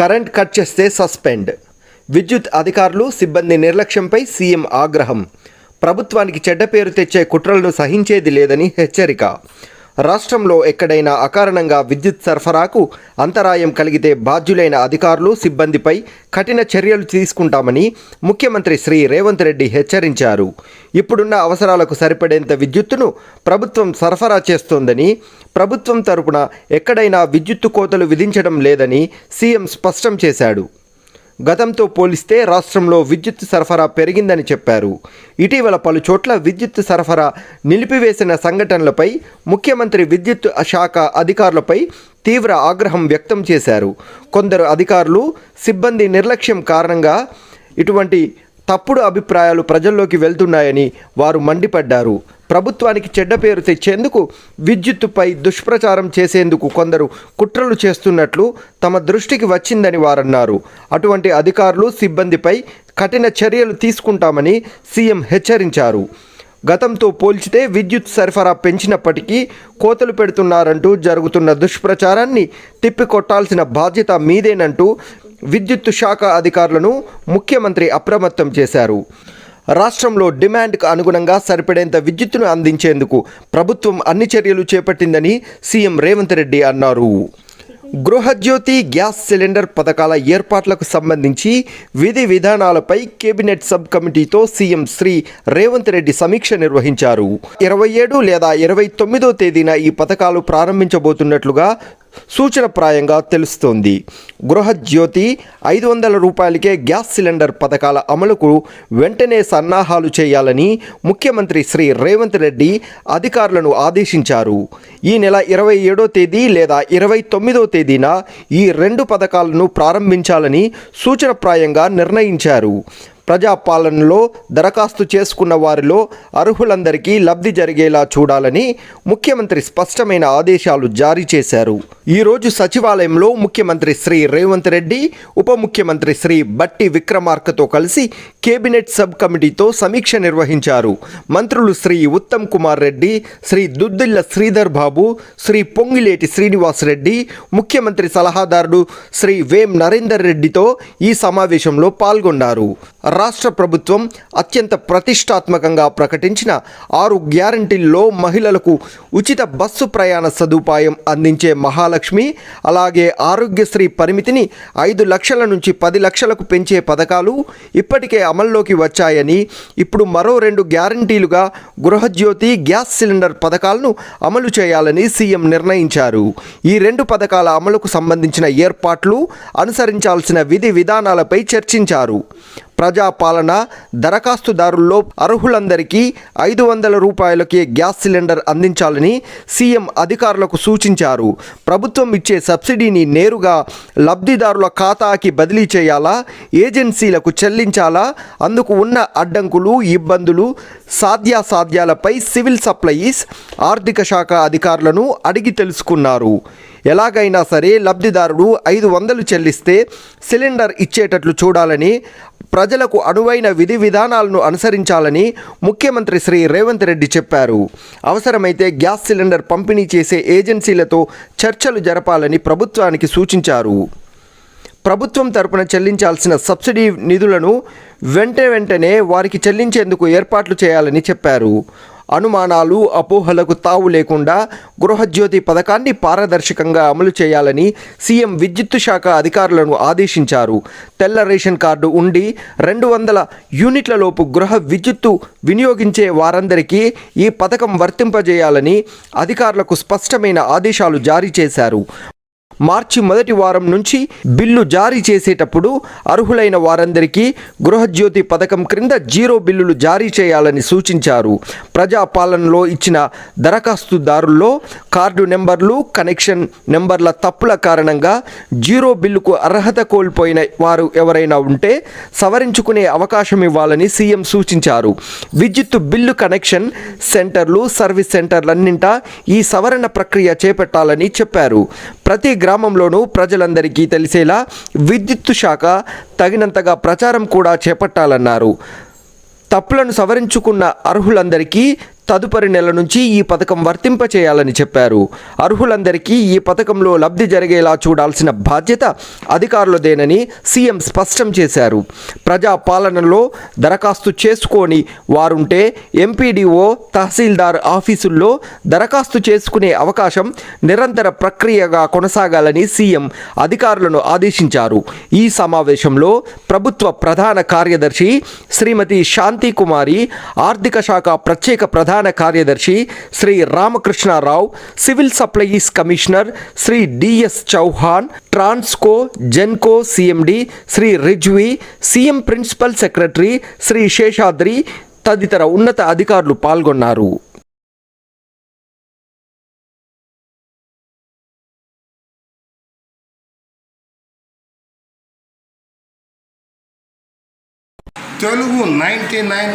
Current cut చేస్తే suspend. విద్యుత్ అధికారులు సిబ్బంది నిర్లక్ష్యంపై సీఎం ఆగ్రహం. ప్రభుత్వానికి చెడ్డ పేరు తెచ్చే కుట్రలను సహించేది లేదని హెచ్చరిక. రాష్ట్రంలో ఎక్కడైనా అకారణంగా విద్యుత్ సరఫరాకు అంతరాయం కలిగితే బాధ్యులైన అధికారులు సిబ్బందిపై కఠిన చర్యలు తీసుకుంటామని ముఖ్యమంత్రి శ్రీ రేవంత్ రెడ్డి హెచ్చరించారు. ఇప్పుడున్న అవసరాలకు సరిపడేంత విద్యుత్తును ప్రభుత్వం సరఫరా చేస్తోందని ప్రభుత్వం తరపున ఎక్కడైనా విద్యుత్తు కోతలు విధించడం లేదని సీఎం స్పష్టం చేశాడు. గతంతో పోలిస్తే రాష్ట్రంలో విద్యుత్ సరఫరా పెరిగిందని చెప్పారు. ఇటీవల పలు చోట్ల విద్యుత్ సరఫరా నిలిపివేసిన సంఘటనలపై ముఖ్యమంత్రి విద్యుత్ శాఖ అధికారులపై తీవ్ర ఆగ్రహం వ్యక్తం చేశారు. కొందరు అధికారులు సిబ్బంది నిర్లక్ష్యం కారణంగా ఇటువంటి తప్పుడు అభిప్రాయాలు ప్రజల్లోకి వెళ్తున్నాయని వారు మండిపడ్డారు. ప్రభుత్వానికి చెడ్డ పేరు తెచ్చేందుకు విద్యుత్తుపై దుష్ప్రచారం చేసేందుకు కొందరు కుట్రలు చేస్తున్నట్లు తమ దృష్టికి వచ్చిందని వారన్నారు. అటువంటి అధికారులు సిబ్బందిపై కఠిన చర్యలు తీసుకుంటామని సీఎం హెచ్చరించారు. గతంతో పోల్చితే విద్యుత్ సరఫరా పెంచినప్పటికీ కోతలు పెడుతున్నారంటూ జరుగుతున్న దుష్ప్రచారాన్ని తిప్పికొట్టాల్సిన బాధ్యత మీదేనంటూ విద్యుత్ శాఖ అధికారులను ముఖ్యమంత్రి అప్రమత్తం చేశారు. రాష్ట్రంలో డిమాండ్కు అనుగుణంగా సరిపడేంత విద్యుత్తును అందించేందుకు ప్రభుత్వం అన్ని చర్యలు చేపట్టిందని సీఎం రేవంత్ రెడ్డి అన్నారు. గృహజ్యోతి గ్యాస్ సిలిండర్ పథకాల ఏర్పాట్లకు సంబంధించి విధి విధానాలపై కేబినెట్ సబ్ కమిటీతో సీఎం శ్రీ రేవంత్ రెడ్డి సమీక్ష నిర్వహించారు. ఇరవై ఏడు లేదా ఇరవై తొమ్మిదో తేదీన ఈ పథకాలు ప్రారంభించబోతున్నట్లుగా సూచనప్రాయంగా తెలుస్తోంది. గృహజ్యోతి ఐదు వందల రూపాయలకే గ్యాస్ సిలిండర్ పథకాల అమలుకు వెంటనే సన్నాహాలు చేయాలని ముఖ్యమంత్రి శ్రీ రేవంత్ రెడ్డి అధికారులను ఆదేశించారు. ఈ నెల ఇరవై ఏడో తేదీ లేదా ఇరవై తొమ్మిదో తేదీన ఈ రెండు పథకాలను ప్రారంభించాలని సూచనప్రాయంగా నిర్ణయించారు. ప్రజాపాలనలో దరఖాస్తు చేసుకున్న వారిలో అర్హులందరికీ లబ్ధి జరిగేలా చూడాలని ముఖ్యమంత్రి స్పష్టమైన ఆదేశాలు జారీ చేశారు. ఈరోజు సచివాలయంలో ముఖ్యమంత్రి శ్రీ రేవంత్ రెడ్డి ఉప ముఖ్యమంత్రి శ్రీ బట్టి విక్రమార్కతో కలిసి కేబినెట్ సబ్ కమిటీతో సమీక్ష నిర్వహించారు. మంత్రులు శ్రీ ఉత్తమ్ కుమార్ రెడ్డి శ్రీ దుద్దిల్ల శ్రీధర్ బాబు శ్రీ పొంగిలేటి శ్రీనివాస్ రెడ్డి ముఖ్యమంత్రి సలహాదారుడు శ్రీ వేం నరేందర్ రెడ్డితో ఈ సమావేశంలో పాల్గొన్నారు. రాష్ట్ర ప్రభుత్వం అత్యంత ప్రతిష్టాత్మకంగా ప్రకటించిన ఆరు గ్యారంటీల్లో మహిళలకు ఉచిత బస్సు ప్రయాణ సదుపాయం అందించే మహాలక్ష్మి అలాగే ఆరోగ్యశ్రీ పరిమితిని ఐదు లక్షల నుంచి పది లక్షలకు పెంచే పథకాలు ఇప్పటికే అమల్లోకి వచ్చాయని ఇప్పుడు మరో రెండు గ్యారంటీలుగా గృహజ్యోతి గ్యాస్ సిలిండర్ పథకాలను అమలు చేయాలని సీఎం నిర్ణయించారు. ఈ రెండు పథకాల అమలుకు సంబంధించిన ఏర్పాట్లు అనుసరించాల్సిన విధి విధానాలపై చర్చించారు. ప్రజాపాలన దరఖాస్తుదారుల్లో అర్హులందరికీ ఐదు వందల రూపాయలకే గ్యాస్ సిలిండర్ అందించాలని సీఎం అధికారులకు సూచించారు. ప్రభుత్వం ఇచ్చే సబ్సిడీని నేరుగా లబ్ధిదారుల ఖాతాకి బదిలీ చేయాలా? ఏజెన్సీలకు చెల్లించాలా? అందుకు ఉన్న అడ్డంకులు ఇబ్బందులు సాధ్యాసాధ్యాలపై సివిల్ సప్లయీస్ ఆర్థిక శాఖ అధికారులను అడిగి తెలుసుకున్నారు. ఎలాగైనా సరే లబ్ధిదారుడు ఐదు వందలు చెల్లిస్తే సిలిండర్ ఇచ్చేటట్లు చూడాలని ప్రజలకు అనువైన విధి విధానాలను అనుసరించాలని ముఖ్యమంత్రి శ్రీ రేవంత్ రెడ్డి చెప్పారు. అవసరమైతే గ్యాస్ సిలిండర్ పంపిణీ చేసే ఏజెన్సీలతో చర్చలు జరపాలని ప్రభుత్వానికి సూచించారు. ప్రభుత్వం తరపున చెల్లించాల్సిన సబ్సిడీ నిధులను వెంట వెంటనే వారికి చెల్లించేందుకు ఏర్పాట్లు చేయాలని చెప్పారు. అనుమానాలు అపోహలకు తావు లేకుండా గృహజ్యోతి పథకాన్ని పారదర్శకంగా అమలు చేయాలని సీఎం విద్యుత్ శాఖ అధికారులను ఆదేశించారు. తెల్ల రేషన్ కార్డు ఉండి రెండు వందల యూనిట్లలోపు గృహ విద్యుత్తు వినియోగించే వారందరికీ ఈ పథకం వర్తింపజేయాలని అధికారులకు స్పష్టమైన ఆదేశాలు జారీ చేశారు. మార్చి మొదటి వారం నుంచి బిల్లు జారీ చేసేటప్పుడు అర్హులైన వారందరికీ గృహజ్యోతి పథకం క్రింద జీరో బిల్లులు జారీ చేయాలని సూచించారు. ప్రజాపాలనలో ఇచ్చిన దరఖాస్తుదారుల్లో కార్డు నెంబర్లు కనెక్షన్ నెంబర్ల తప్పుల కారణంగా జీరో బిల్లుకు అర్హత కోల్పోయిన వారు ఎవరైనా ఉంటే సవరించుకునే అవకాశం ఇవ్వాలని సీఎం సూచించారు. విద్యుత్ బిల్లు కనెక్షన్ సెంటర్లు సర్వీస్ సెంటర్లన్నింటా ఈ సవరణ ప్రక్రియ చేపట్టాలని చెప్పారు. ప్రతి గ్రామంలోనూ ప్రజలందరికీ తెలిసేలా విద్యుత్ శాఖ తగినంతగా ప్రచారం కూడా చేపట్టాలన్నారు. తప్పులను సవరించుకున్న అర్హులందరికీ తదుపరి నెల నుంచి ఈ పథకం వర్తింపచేయాలని చెప్పారు. అర్హులందరికీ ఈ పథకంలో లబ్ధి జరిగేలా చూడాల్సిన బాధ్యత అధికారులదేనని సీఎం స్పష్టం చేశారు. ప్రజా పాలనలో దరఖాస్తు చేసుకోని వారుంటే ఎంపీడీఓ తహసీల్దార్ ఆఫీసుల్లో దరఖాస్తు చేసుకునే అవకాశం నిరంతర ప్రక్రియగా కొనసాగాలని సీఎం అధికారులను ఆదేశించారు. ఈ సమావేశంలో ప్రభుత్వ ప్రధాన కార్యదర్శి శ్రీమతి శాంతి కుమారి ఆర్థిక శాఖ ప్రత్యేక ప్రధాన కార్యదర్శి Shri Ramakrishna Rao civil supplies commissioner Shri D S Chauhan Transco Genco CMD Shri Rizvi CM principal secretary Shri Seshadri తదితర ఉన్నత అధికారులు పాల్గొన్నారు. Telugu ninety nine